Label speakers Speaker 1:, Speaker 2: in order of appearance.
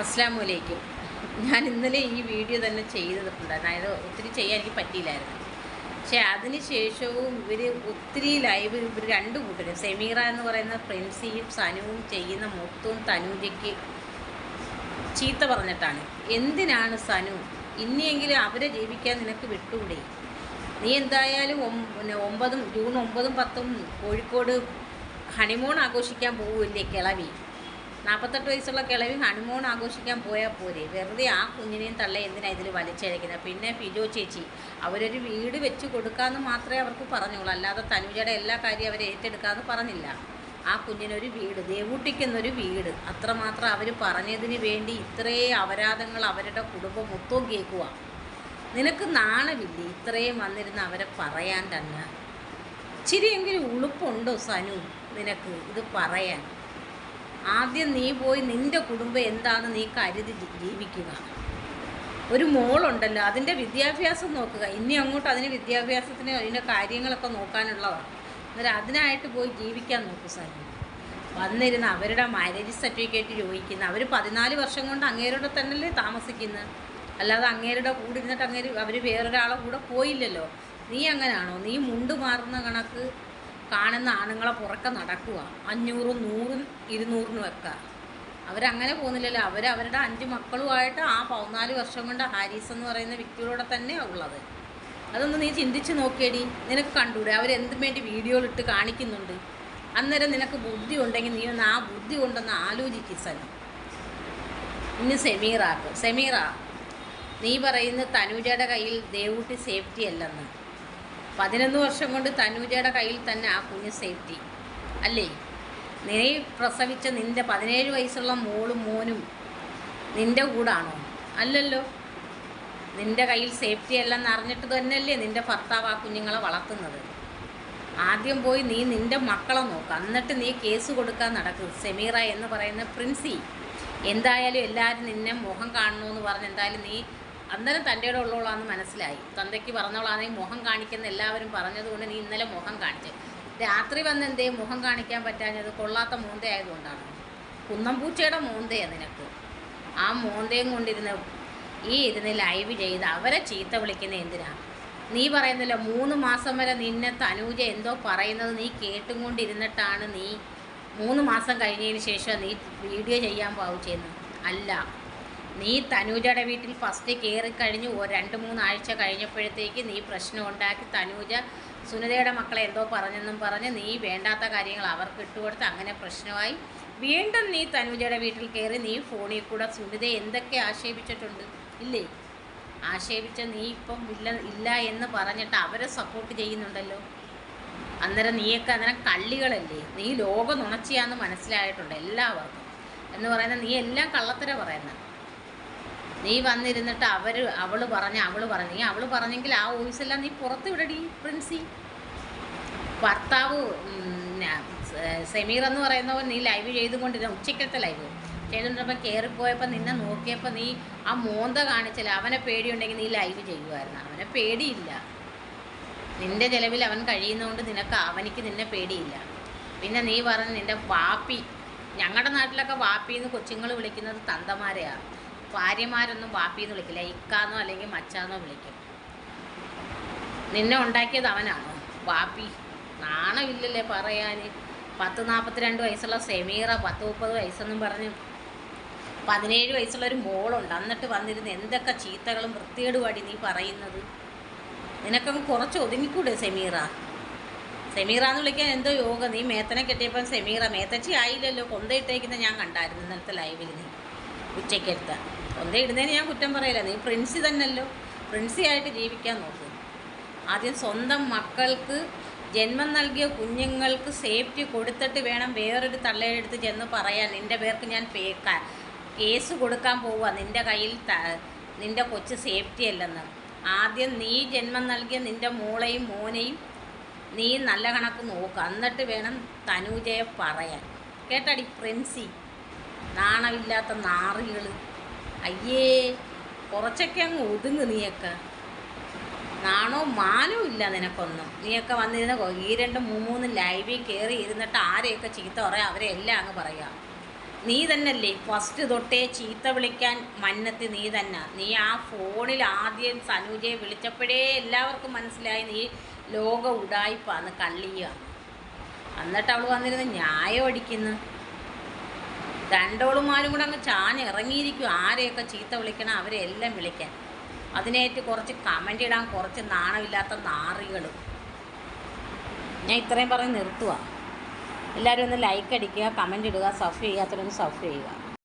Speaker 1: അസ്സാം വലൈക്കും ഞാൻ ഇന്നലെ ഈ വീഡിയോ തന്നെ ചെയ്തിട്ടുണ്ടായിരുന്നു അതായത് ഒത്തിരി ചെയ്യാൻ എനിക്ക് പറ്റിയില്ലായിരുന്നു. പക്ഷേ അതിന് ശേഷവും ഇവർ ഒത്തിരി ലൈവ് ഇവർ രണ്ട് കൂട്ടരും സെമീറ എന്ന് പറയുന്ന ഫ്രണ്ട്സിയും സനുവും ചെയ്യുന്ന മൊത്തവും തനൂജയ്ക്ക് ചീത്ത പറഞ്ഞിട്ടാണ്. എന്തിനാണ് സനു? ഇനിയെങ്കിലും അവരെ ജീവിക്കാൻ നിനക്ക് വിട്ടുകൂടെ? നീ എന്തായാലും പിന്നെ ഒമ്പതും ജൂൺ ഒമ്പതും പത്തും കോഴിക്കോട് ഹണിമൂൺ ആഘോഷിക്കാൻ പോവില്ലേ കിളവി? നാൽപ്പത്തെട്ട് വയസ്സുള്ള കിളവി ഹണിമൂൺ ആഘോഷിക്കാൻ പോയാൽ പോരെ. വെറുതെ ആ കുഞ്ഞിനെയും തള്ള എന്തിനാണ് ഇതിൽ വലിച്ചഴക്കുന്നത് പിന്നെ ഫിജോ ചേച്ചി അവരൊരു വീട് വെച്ച് കൊടുക്കാമെന്ന് മാത്രമേ അവർക്ക് പറഞ്ഞുള്ളൂ. അല്ലാതെ തനുജയുടെ എല്ലാ കാര്യവും അവർ ഏറ്റെടുക്കാമെന്ന് പറഞ്ഞില്ല. ആ കുഞ്ഞിനൊരു വീട് ദേവൂട്ടിക്കുന്നൊരു വീട്. അത്രമാത്രം അവർ പറഞ്ഞതിന് വേണ്ടി ഇത്രയും അപരാധങ്ങൾ അവരുടെ കുടുംബം മൊത്തവും കേൾക്കുക നിനക്ക് നാണമില്ലേ ഇത്രയും വന്നിരുന്ന് അവരെ പറയാൻ തന്നെ? ഇച്ചിരിയെങ്കിലും ഉളുപ്പുണ്ടോ സനു നിനക്ക് ഇത് പറയാൻ? ആദ്യം നീ പോയി നിന്റെ കുടുംബം എന്താണ് നീ കരുതി ജീവിക്കുക. ഒരു മോളുണ്ടല്ലോ അതിന്റെ വിദ്യാഭ്യാസം നോക്കുക. ഇനി അങ്ങോട്ട് അതിന് വിദ്യാഭ്യാസത്തിന് അതിന്റെ കാര്യങ്ങളൊക്കെ നോക്കാനുള്ളതാണ് അന്നേരം അതിനായിട്ട് പോയി ജീവിക്കാൻ നോക്കൂ സനു വന്നിരുന്ന് അവരുടെ മാരേജ് സർട്ടിഫിക്കറ്റ് ചോദിക്കുന്ന. അവർ പതിനാല് വർഷം കൊണ്ട് അങ്ങേരുടെ തന്നെയല്ലേ താമസിക്കുന്നത് അല്ലാതെ അങ്ങേരുടെ കൂടെ ഇരുന്നിട്ട് അങ്ങേര് അവർ വേറൊരാളെ കൂടെ പോയില്ലല്ലോ. നീ അങ്ങനെയാണോ നീ മുണ്ട് മാറുന്ന കണക്ക് കാണുന്ന ആണുങ്ങളെ പുറക്കെ നടക്കുക. അഞ്ഞൂറും നൂറും ഇരുന്നൂറിനും ഒക്കെ. അവരങ്ങനെ പോകുന്നില്ലല്ലോ. അവർ അവരുടെ അഞ്ച് മക്കളുമായിട്ട് ആ പതിനാല് വർഷം കൊണ്ട് ഹാരിസ് എന്ന് പറയുന്ന വ്യക്തിയോടെ തന്നെയാണ് ഉള്ളത്. അതൊന്ന് നീ ചിന്തിച്ച് നോക്കിയടി. നിനക്ക് കണ്ടൂടെ? അവരെന്തും വേണ്ടി വീഡിയോയിലിട്ട് കാണിക്കുന്നുണ്ട്? അന്നേരം നിനക്ക് ബുദ്ധി ഉണ്ടെങ്കിൽ നീ ഒന്ന് ആ ബുദ്ധി കൊണ്ടൊന്ന് ആലോചിക്കും സനം. ഇനി സെമീറാക്ക് സെമീറ നീ പറയുന്ന തനൂജയുടെ കയ്യിൽ ദേവൂട്ടി സേഫ്റ്റി അല്ലെന്ന്. പതിനൊന്ന് വർഷം കൊണ്ട് തനൂജയുടെ കയ്യിൽ തന്നെ ആ കുഞ്ഞ് സേഫ്റ്റി. അല്ലേ? നീ പ്രസവിച്ച നിന്റെ പതിനേഴ് വയസ്സുള്ള മോളും മോനും നിന്റെ കൂടാണോ? അല്ലല്ലോ. നിന്റെ കയ്യിൽ സേഫ്റ്റി അല്ലെന്ന് അറിഞ്ഞിട്ട് തന്നെയല്ലേ നിന്റെ ഭർത്താവ് ആ കുഞ്ഞുങ്ങളെ വളർത്തുന്നത്. ആദ്യം പോയി നീ നിന്റെ മക്കളെ നോക്ക്. എന്നിട്ട് നീ കേസ് കൊടുക്കാൻ നടക്കും. സെമീറ എന്ന് പറയുന്ന പ്രിൻസി എന്തായാലും എല്ലാവരും നിന്നെ മുഖം കാണണമെന്ന് പറഞ്ഞ് എന്തായാലും നീ അന്നേരം തന്റെ ഇടം ഉള്ളോളാന്ന് മനസ്സിലായി. തന്തയ്ക്ക് പറഞ്ഞോളാണെങ്കിൽ മുഖം കാണിക്കുന്ന എല്ലാവരും പറഞ്ഞതുകൊണ്ട് നീ ഇന്നലെ മുഖം കാണിച്ചു. രാത്രി വന്ന് എന്തേ മുഖം കാണിക്കാൻ പറ്റാഞ്ഞത്? കൊള്ളാത്ത മോന്ത ആയതുകൊണ്ടാണ്. കുന്നംപൂച്ചയുടെ മോന്തയാണ് നിനക്ക്? ആ മോന്തയും കൊണ്ടിരുന്ന് ഈ ഇരുന്ന് ലൈവ് ചെയ്ത് അവരെ ചീത്ത വിളിക്കുന്ന എന്തിനാ? നീ പറയുന്നില്ല മൂന്ന് മാസം വരെ നിന്നെ തനൂജ എന്തോ പറയുന്നത് നീ കേട്ടും കൊണ്ടിരുന്നിട്ടാണ് നീ മൂന്ന് മാസം കഴിഞ്ഞതിന് ശേഷം നീ വീഡിയോ ചെയ്യാൻ പാവിച്ചെന്ന് അല്ല. നീ തനൂജയുടെ വീട്ടിൽ ഫസ്റ്റ് കയറി കഴിഞ്ഞ് രണ്ട് മൂന്നാഴ്ച കഴിഞ്ഞപ്പോഴത്തേക്ക് നീ പ്രശ്നം ഉണ്ടാക്കി. തനൂജ സുനിതയുടെ മക്കളെ എന്തോ പറഞ്ഞെന്നും പറഞ്ഞ് നീ വേണ്ടാത്ത കാര്യങ്ങൾ അവർക്ക് ഇട്ടുകൊടുത്ത് അങ്ങനെ പ്രശ്നമായി. വീണ്ടും നീ തനൂജയുടെ വീട്ടിൽ കയറി നീ ഫോണിൽ കൂടെ സുനിത എന്തൊക്കെ ആക്ഷേപിച്ചിട്ടുണ്ട്? ഇല്ലേ? ആക്ഷേപിച്ച നീ ഇപ്പം ഇല്ല ഇല്ല എന്ന് പറഞ്ഞിട്ട് അവരെ സപ്പോർട്ട് ചെയ്യുന്നുണ്ടല്ലോ? അന്നേരം നീയൊക്കെ അന്നേരം കള്ളികളല്ലേ? നീ ലോകം നുണച്ചിയാന്ന് മനസ്സിലായിട്ടുണ്ട് എല്ലാവർക്കും. എന്ന് പറയുന്നത് നീ എല്ലാം കള്ളത്തര പറയുന്നത് നീ വന്നിരുന്നിട്ട് അവർ അവൾ പറഞ്ഞ അവൾ പറഞ്ഞു. നീ അവൾ പറഞ്ഞെങ്കിൽ ആ വോയിസ് എല്ലാം നീ പുറത്ത് വിടടി പ്രിൻസി. ഭർത്താവ് സെമീർ എന്ന് പറയുന്നവൻ നീ ലൈവ് ചെയ്തുകൊണ്ടിരുന്ന ഉച്ചക്കത്തെ ലൈവ്. ചെയ്തുകൊണ്ടിരുന്നപ്പോൾ കയറിപ്പോയപ്പോൾ നിന്നെ നോക്കിയപ്പോൾ നീ ആ മോന്ത കാണിച്ചില്ല അവനെ പേടിയുണ്ടെങ്കിൽ നീ ലൈവ് ചെയ്യുമായിരുന്നു അവനെ പേടിയില്ല. നിന്റെ ചിലവിൽ അവൻ കഴിയുന്നതുകൊണ്ട് നിനക്ക് അവനിക്ക് നിന്നെ പേടിയില്ല. പിന്നെ നീ പറഞ്ഞ് നിന്റെ വാപ്പി ഞങ്ങളുടെ നാട്ടിലൊക്കെ വാപ്പിന്ന് കൊച്ചുങ്ങൾ വിളിക്കുന്നത് തന്തമാരെയാണ് ഭാര്യമാരൊന്നും വാപ്പിന്ന് വിളിക്കില്ല. ഇക്കാന്നോ അല്ലെങ്കിൽ മച്ചാന്നോ വിളിക്കും. നിന്നെ ഉണ്ടാക്കിയത് അവനാണോ? വാപ്പി നാണമില്ലല്ലേ പറയാൻ പത്ത് നാൽപ്പത്തിരണ്ട് വയസ്സുള്ള സെമീറ പത്ത് മുപ്പത് വയസ്സെന്നും പറഞ്ഞ് പതിനേഴ് വയസ്സുള്ള ഒരു മോളുണ്ട്. എന്നിട്ട് വന്നിരുന്ന് എന്തൊക്കെ ചീത്തകളും വൃത്തികേടുപാടി നീ പറയുന്നത്? നിനക്കങ്ങ് കുറച്ച് ഒതുങ്ങിക്കൂടെ സെമീറ? സെമീറ എന്ന് വിളിക്കാൻ എന്തോ യോഗ. നീ മേത്തനെ കെട്ടിയപ്പം സെമീറ മേത്തച്ചി ആയില്ലല്ലോ കൊന്തയിട്ടേക്കുന്ന ഞാൻ കണ്ടായിരുന്നു ഇന്നലത്തെ ലൈവിൽ നീ ഉച്ചയ്ക്കെടുത്ത. ഇടുന്നതിന് ഞാൻ കുറ്റം പറയില്ല നീ പ്രിൻസി തന്നെയല്ലോ. പ്രിൻസി ആയിട്ട് ജീവിക്കാൻ നോക്ക്. ആദ്യം സ്വന്തം മക്കൾക്ക് ജന്മം നൽകിയ കുഞ്ഞുങ്ങൾക്ക് സേഫ്റ്റി കൊടുത്തിട്ട് വേണം വേറൊരു തള്ളയെടുത്ത് ചെന്ന് പറയാൻ. നിന്റെ പേർക്ക് ഞാൻ കേസ് കൊടുക്കാൻ പോവുക നിന്റെ കയ്യിൽ നിന്റെ കൊച്ച് സേഫ്റ്റി അല്ലെന്ന്. ആദ്യം നീ ജന്മം നൽകിയ നിന്റെ മോളെയും മോനെയും നീ നല്ല കണക്ക് നോക്കുക എന്നിട്ട് വേണം തനൂജയെ പറയാൻ. കേട്ടടി പ്രിൻസി? നാണമില്ലാത്ത നാറികൾ അയ്യേ കുറച്ചൊക്കെ അങ്ങ് ഒതുങ്ങ് നീയൊക്കെ. നാണോ മാനോ ഇല്ല നിനക്കൊന്നും. നീയൊക്കെ വന്നിരുന്ന ഈ രണ്ട് മൂന്ന് ലൈവിൽ കയറി ഇരുന്നിട്ട് ആരെയൊക്കെ ചീത്ത പറയാം അവരെ എല്ലാം അങ്ങ് പറയാം. നീ തന്നല്ലേ ഫസ്റ്റ് തൊട്ടേ ചീത്ത വിളിക്കാൻ മന്നത്തി നീ തന്നെ. നീ ആ ഫോണിൽ ആദ്യം സനൂജയെ വിളിച്ചപ്പോഴേ എല്ലാവർക്കും മനസ്സിലായി നീ ലോക ഉടായിപ്പാന്ന് കള്ളിയ എന്നിട്ട് അവൾ വന്നിരുന്ന് ന്യായം അടിക്കുന്നു. രണ്ടോളുമാരും കൂടെ അങ്ങ് ചാഞ്ഞ് ഇറങ്ങിയിരിക്കും ആരെയൊക്കെ ചീത്ത വിളിക്കണം അവരെ എല്ലാം വിളിക്കാൻ. അതിനേറ്റ് കുറച്ച് കമന്റ് ഇടാൻ കുറച്ച് നാണമില്ലാത്ത നാറികളും. ഞാൻ ഇത്രയും പറഞ്ഞ് നിർത്തുക എല്ലാവരും ഒന്ന് ലൈക്ക് അടിക്കുക കമന്റ് ഇടുക സഫ് ചെയ്യാത്തവരൊന്ന് സഫ് ചെയ്യുക.